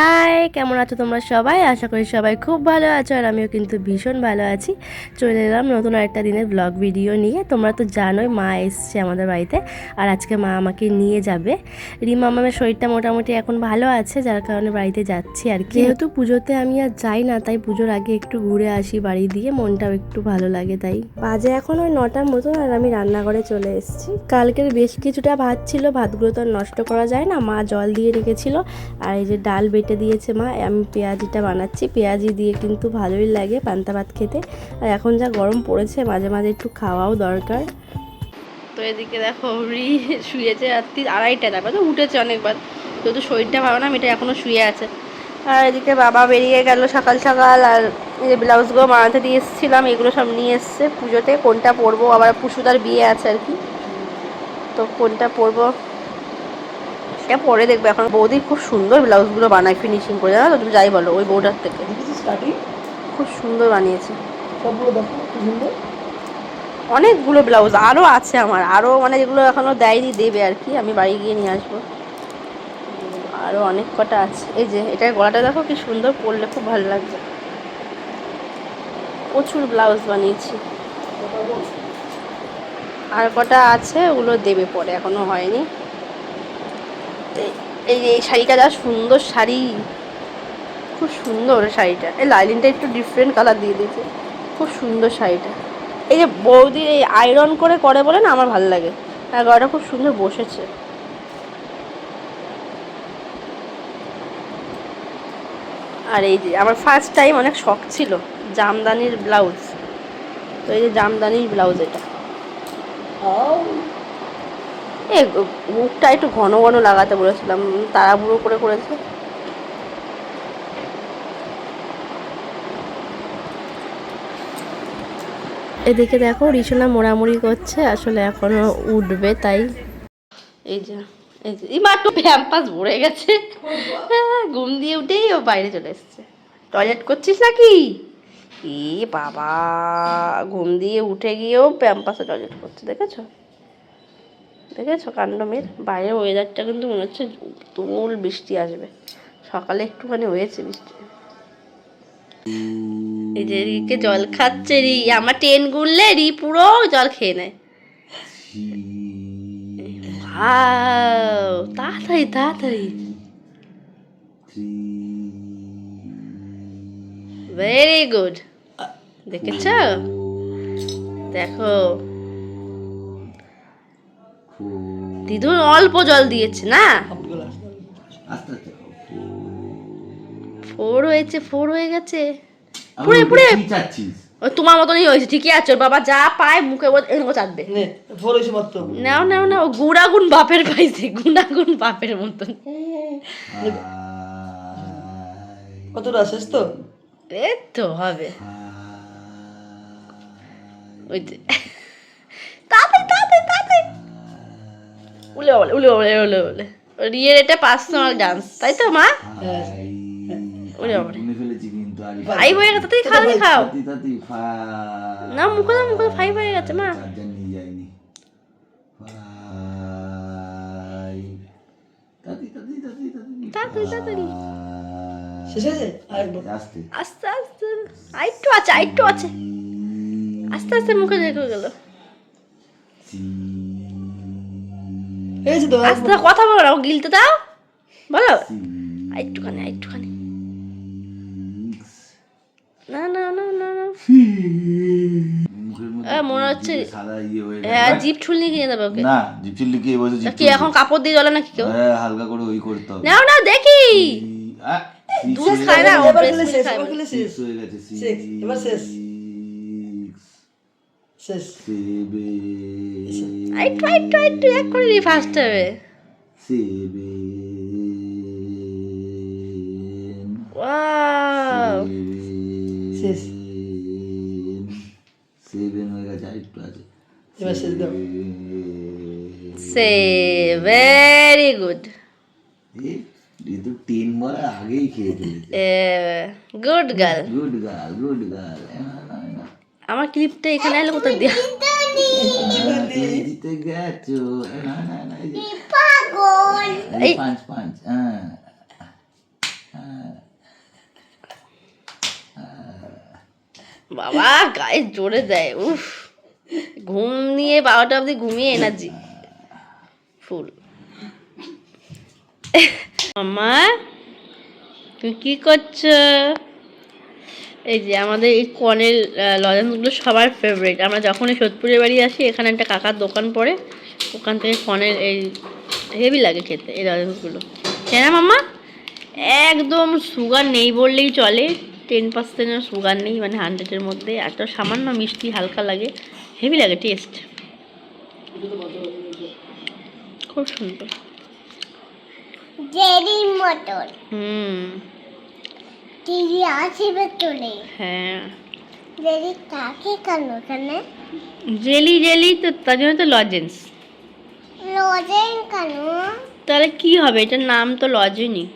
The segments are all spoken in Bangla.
হাই, কেমন আছো তোমরা সবাই? আশা করি সবাই খুব ভালো আছো আর আমিও কিন্তু ভীষণ ভালো আছি। চলে এলাম নতুন আরেকটা দিনের ব্লগ ভিডিও নিয়ে। তোমরা তো জানোই মা এসছে আমাদের বাড়িতে আর আজকে মা আমাকে নিয়ে যাবে। রিমা মামের শরীরটা মোটামুটি এখন ভালো আছে, যার কারণে বাড়িতে যাচ্ছি আর কি। যেহেতু পুজোতে আমি আর যাই না, তাই পুজোর আগে একটু ঘুরে আসি বাড়ি দিয়ে। মনটাও একটু ভালো লাগে তাই। বাজে এখন ওই নটার মতন আর আমি রান্নাঘরে চলে এসেছি। কালকের বেশ কিছুটা ভাত ছিল, ভাতগুলো তো নষ্ট করা যায় না। মা জল দিয়ে রেখেছিল আর এই যে ডাল বেটে দিয়েছে মা, আমি পেঁয়াজিটা বানাচ্ছি। পেঁয়াজি দিয়ে কিন্তু ভালোই লাগে পান্তা ভাত খেতে। আর এখন যা গরম পড়েছে, মাঝে মাঝে একটু খাওয়াও দরকার। তো এদিকে দেখো রি শুয়েছে রাত্রি আড়াইটা তারপর তো উঠেছে অনেকবার। যেহেতু শরীরটা ভালো না এটা এখনও শুয়ে আছে। আর এদিকে বাবা বেরিয়ে গেল সকাল সকাল, আর যে ব্লাউজগুলো বানাতে দিয়ে এসেছিলাম, এগুলো সব নিয়ে এসছে পুজোতে। কোনটা পরবো? আবার পুষুদার বিয়ে আছে আর কি। তো কোনটা পরবো? সেটা পরে দেখবে। এখন বৌদি খুব সুন্দর ব্লাউজগুলো বানায় ফিনিশিং করে জানো তো? তুমি যাই বলো ওই বউটার থেকে। খুব সুন্দর বানিয়েছে। অনেকগুলো ব্লাউজ আরও আছে আমার। আরও মানে যেগুলো এখনও দেয়নি দেবে আর কি। আমি বাড়ি গিয়ে নিয়ে আসব। আরও অনেক কটা আছে। এই যে এটার গলাটা দেখো কি সুন্দর পরলে খুব ভালো লাগবে। প্রচুর ব্লাউজ বানিয়েছি। আর কটা আছে ওগুলো দেবে পরে। এখনও হয়নি। এই- এই শাড়িটা যা সুন্দর শাড়ি। খুব সুন্দর শাড়িটা। এই লাইলিনটা একটু ডিফারেন্ট কালার দিয়ে দিয়েছে। খুব সুন্দর শাড়িটা। এই যে বৌদি এই আয়রন করে করে বলে না, আমার ভালো লাগে। আর গলাটা খুব সুন্দর বসেছে। আর এই যে আমার ফার্স্ট টাইম অনেক শখ ছিল, জামদানির ব্লাউজ তো এই যে জামদানির ব্লাউজ এটা। আও এ মুখটা একটু ঘন ঘন লাগাতে বলেছিলাম তাড়াহুড়ো করে করেছে। এদিকে দেখো রিসোনা মোড়ামুড়ি করছে আসলে এখনও উঠবে তাই। এই যে এই যে এই মাত্র প্যাম্পাস ভরে গেছে। হ্যাঁ, ঘুম দিয়ে উঠেই ও বাইরে চলে এসছে। টয়লেট করছিস নাকি? এ বাবা ঘুম দিয়ে উঠে গিয়েও প্যাম্পাসে টয়লেট করছে দেখেছ? দেখেছ কাণ্ডমের? বাইরের ওয়েদারটা কিন্তু মনে হচ্ছে তুমুল বৃষ্টি আসবে। সকালে একটুখানি হয়েছে বৃষ্টি। এই যে রিকে জল খাচ্ছে রি, আমার ট্রেন গুনলে রি পুরো জল খেয়ে নেয়। তাড়াতাড়ি তাড়াতাড়ি। ভেরি গুড দেখেছ? দেখো। দিদুন অল্প জল দিয়েছে না? ফোর হয়েছে ফোর হয়ে গেছে। পুরে, পুরে। ওই তোমার মতনই হয়েছে ঠিকই আছে বাবা যা পায় মুখে ও- এরকম চাটবে। নাও নাও নাও গুড়াগুন বাপের পাইছে গুণাগুণ বাপের মতন। কতটা শেষ তো? এই তো হবে। ওই তাড়াতাড়ি। উলে বলে উলে বলে উলে বলে। রিয়ের এটা পার্সোনাল ডান্স তাই তো মা? ফাইভ হয়ে গেছে তাড়াতাড়ি খাও। না মুখে দাও মুখে ফাইভ হয়ে গেছে মা। তাড়াতাড়ি, তাড়াতাড়ি। শেষ হয়েছে? আস্তে। আস্তে আস্তে। আরেকটু আছে আরেকটু আছে। আস্তে আস্তে মুখে দেখে গেল। তো আস্তে কথা বলো না ও গিলতে দাও। বলো। আরেকটুখানি আরেকটুখানি না না না না না। মনে হচ্ছে ইয়ে হয়ে জিপ কিনে দেবে ওকে। না জিপ কি এখন কাপড় দিয়ে জ্বলে নাকি কেউ? হ্যাঁ হালকা করে ওই করতে হবে। নাও নাও দেখি। দুধ খায় না হয়ে গেছে এবার শেষ। শেষ। Seven, আরেকটু আরেকটু আরেকটু এক করে নি ফার্স্ট হবে ওয়াও শেষ। seven হয়ে গেছে আরেকটু আছে। এবার শেষ দাও। সে ভেরি গুড এ, এ তো টেন আগেই খেয়ে ফেলেছে। Good girl good girl good girl আমার ক্লিপটা এখানে এলো কোথায় দিয়া? বাবা গায়ে জোরে দেয় উফ। ঘুম নিয়ে বারোটা অবধি ঘুমিয়ে এনার্জি ফুল। মামা তুই কি করছ? এই যে আমাদের এই কনের লজেন্সগুলো সবার ফেভারিট আমরা যখনই সোদপুরের বাড়ি আসি এখানে একটা কাকার দোকান পড়ে। ওখান থেকে কনের এই হেভি লাগে খেতে এই লজেন্সগুলো। তাই না মাম্মা? একদম সুগার নেই বললেই চলে। টেন পার্সেন্টের সুগার নেই মানে হান্ড্রেডের মধ্যে। একটা সামান্য মিষ্টি হালকা লাগে হেভি লাগে টেস্ট খুব সুন্দর। হুম। টিভি আছে ভেতরে। হ্যাঁ। জেরি কাকে কানো ওখানে? জেলি জেলি তো তার জন্য তো লজেন্স রোজেন কানো? তাহলে কি হবে? এটার নাম তো লজেনই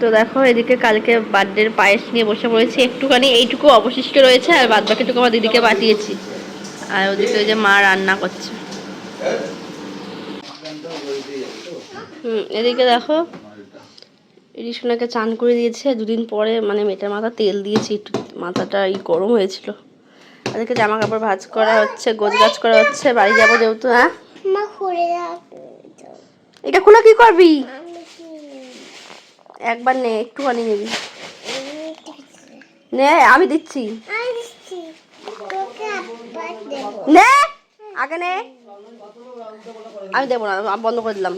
তো দেখো এদিকে কালকে বার্থডের পায়েস নিয়ে বসে পড়েছি। একটুখানি এইটুকু অবশিষ্ট রয়েছে আর বাদ বাকিটুকু আমার দিদিকে পাঠিয়েছি। আর ওদিকে ওই যে মা রান্না করছে। এদিকে দেখো। রিসুনাকে চান করে দিয়েছে। দুদিন পরে মানে মেয়েটার মাথা তেল দিয়েছি একটু মাথাটা ই গরম হয়েছিল। এদিকে জামা কাপড় ভাজ করা হচ্ছে গোছ গাছ করা হচ্ছে বাড়ি যাব যেহেতু হ্যাঁ? এটা খুলে কি করবি? একবার নে একটুখানি নিবি। নে আমি দিচ্ছি। নে আগে নে। আমি দেবো না বন্ধ করে দিলাম।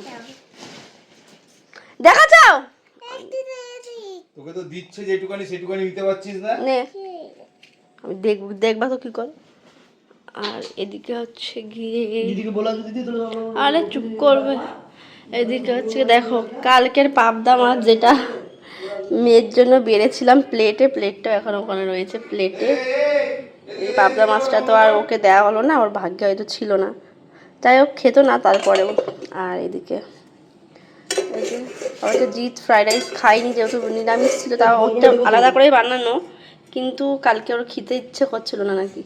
দেখা চাও তোকে তো দিচ্ছে যেটুকানি সেটুকানি নিতে পারছিস না? নে। আমি দেখব দেখবা তো কি কর। আর এদিকে হচ্ছে গিয়ে দিদিকে বলা যদি দিদি আরে চুপ করবে। এদিকে হচ্ছে দেখো কালকের পাবদা মাছ যেটা মেয়ের জন্য বেড়েছিলাম প্লেটে প্লেটটা এখন ওখানে রয়েছে প্লেটে এই পাবদা মাছটা তো আর ওকে দেওয়া হলো না ওর ভাগ্যে হয়তো ছিল না। যাই হোক খেতো না তারপরেও। আর এদিকে এই তো জিৎ ফ্রাইড রাইস খাইনি যেহেতু নিরামিষ ছিল তাও ওটা আলাদা করেই বানানো। কিন্তু কালকে ওর খেতে ইচ্ছে করছিল না নাকি।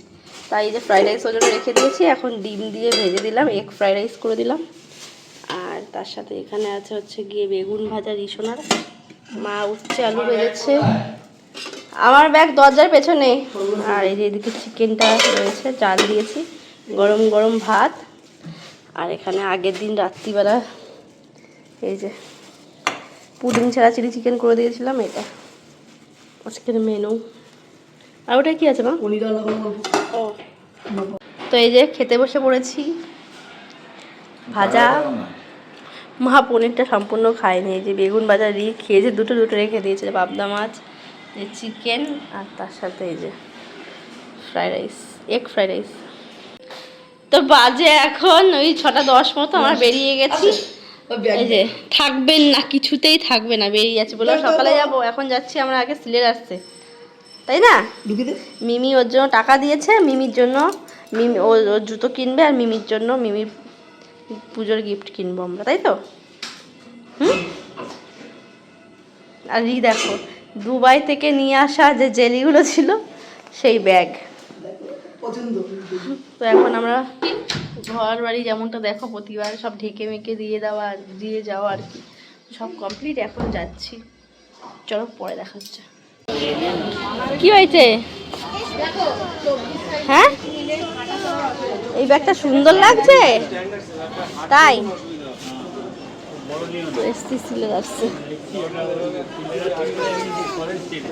তাই এই যে ফ্রাইড রাইস ওজন রেখে দিয়েছি এখন ডিম দিয়ে ভেজে দিলাম এগ ফ্রাইড রাইস করে দিলাম। আর তার সাথে এখানে আছে হচ্ছে গিয়ে বেগুন ভাজা রিসোনার। মা উচ্ছে আলু ভেজেছে আমার ব্যাগ দরজার পেছনে। আর এই যে এদিকে চিকেনটা রয়েছে চাল দিয়েছি। গরম গরম ভাত। আর এখানে আগের দিন রাত্রিবেলা এই যে পুডিং ছাড়া চিলি চিকেন করে দিয়েছিলাম এটা। আজকের মেনু আর ওটা কি আছে মা? ও। তো এই যে খেতে বসে পড়েছি। ভাজা। মা পনিরটা সম্পূর্ণ খায়নি। এই যে বেগুন ভাজা দিয়ে খেয়েছে দুটো দুটো রেখে দিয়েছে পাবদা মাছ এই চিকেন আর তার সাথে এই যে fried rice egg fried rice তো বাজে এখন ওই ছটা দশ মতো আমরা বেরিয়ে গেছি। এই যে থাকবেন না কিছুতেই থাকবে না বেরিয়ে যাচ্ছে বলে সকালে যাব এখন যাচ্ছি আমরা আগে সিলেট আসছে তাই না? মিমি ওর জন্য টাকা দিয়েছে মিমির জন্য মিমি ও ওর জুতো কিনবে আর মিমির জন্য মিমির পুজোর গিফট কিনবো আমরা তাই তো? হুম? আর ই দেখো দুবাই থেকে নিয়ে আসা যে জেলিগুলো ছিল সেই ব্যাগ। তো এখন আমরা ঘর বাড়ি যেমনটা দেখো প্রতিবার সব ঢেকে মেকে দিয়ে দেওয়া, দিয়ে যাওয়া আর কি। সব কমপ্লিট এখন যাচ্ছি। চলো পরে দেখা হচ্ছে। কি হয়েছে? হ্যাঁ? এই ব্যাগটা সুন্দর লাগছে? তাই?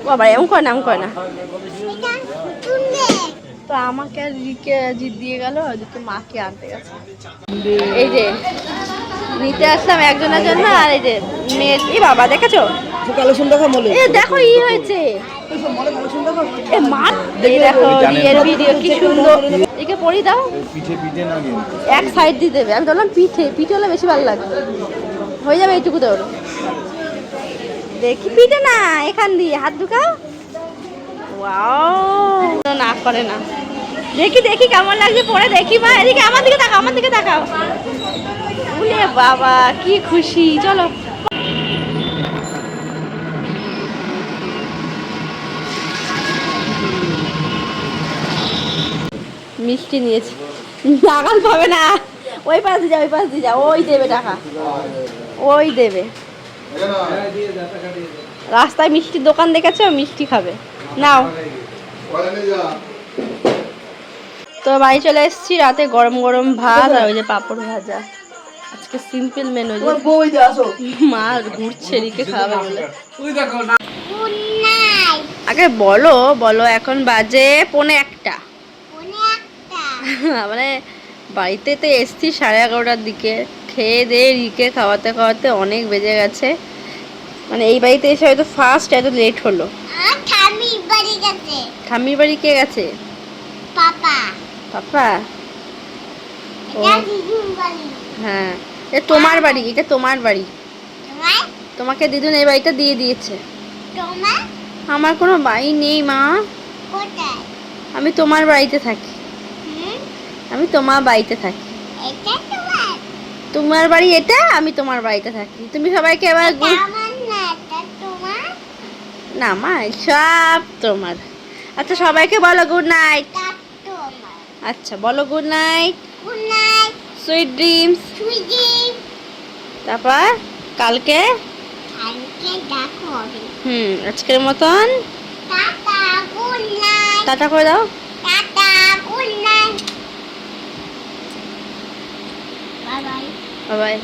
বাবা এমন করে না এমন করে না। তো আমাকে আর রিকে জিত দিয়ে গেল ওদিকে মাকে আনতে গেছে। এই যে নিতে আসলাম একজনের জন্য আর এই যে মেয়ে এই বাবা দেখেছ? কালেকশন দেখা মলে। এ দেখো ই হয়েছে। এ মা এই দেখো ভিডিও কি সুন্দর। একে পরি দাও। পিঠে পিঠে না এক সাইড দিয়ে দেবে। আমি বললাম পিঠে পিঠে হলে বেশি ভালো লাগবে হয়ে যাবে এইটুকু তোর। দেখি পিঠে না এখান দিয়ে হাত ঢুকাও। না করে না। দেখি দেখি কেমন লাগছে পরে দেখি মা এদিকে আমার দিকে তাকাও আমার দিকে তাকাও। উলে বাবা কি খুশি চলো। মিষ্টি নিয়েছি। নাগাল পাবে না। ওই পাশ দিয়ে যা ওই পাশ দিয়ে যা ওই দেবে টাকা। ওই দেবে। রাস্তায় মিষ্টির দোকান দেখেছ? মিষ্টি খাবে। নাও। তো বাড়ি চলে এসেছি রাতে গরম গরম ভাত আর ওই যে পাঁপড় ভাজা। আজকে সিম্পল মেনু মা ঘুরছে রিকে খাওয়াবে বলে। আগে বলো বলো এখন বাজে পৌনে একটা। একটা। মানে বাড়িতে তো এসছি সাড়ে এগারোটার দিকে। খেয়ে দিয়ে রিকে খাওয়াতে খাওয়াতে অনেক বেজে গেছে। মানে এই বাড়িতে এসে হয়তো ফার্স্ট এত লেট হলো। বাড়ি গেছে। বাড়ি কে গেছে? পাপা। পাপা? হ্যাঁ এটা তোমার বাড়ি এটা তোমার বাড়ি। তোমাকে দিদুন এই বাড়িটা দিয়ে দিয়েছে। আমার কোনো বাড়ি নেই মা। আমি তোমার বাড়িতে থাকি। আমি তোমার বাড়িতে থাকি। তোমার? তোমার বাড়ি এটা আমি তোমার বাড়িতে থাকি। তুমি সবাইকে এবার এটা গুড আমার না এটা তোমার না মা সব তোমার। আচ্ছা সবাইকে বলো গুড নাইট আচ্ছা বলো good night good night sweet dreams তারপর কালকে? কালকে দেখো হুম আজকের মতন? টাটা গুড নাইট টাটা করে দাও। Tata good night bye bye bye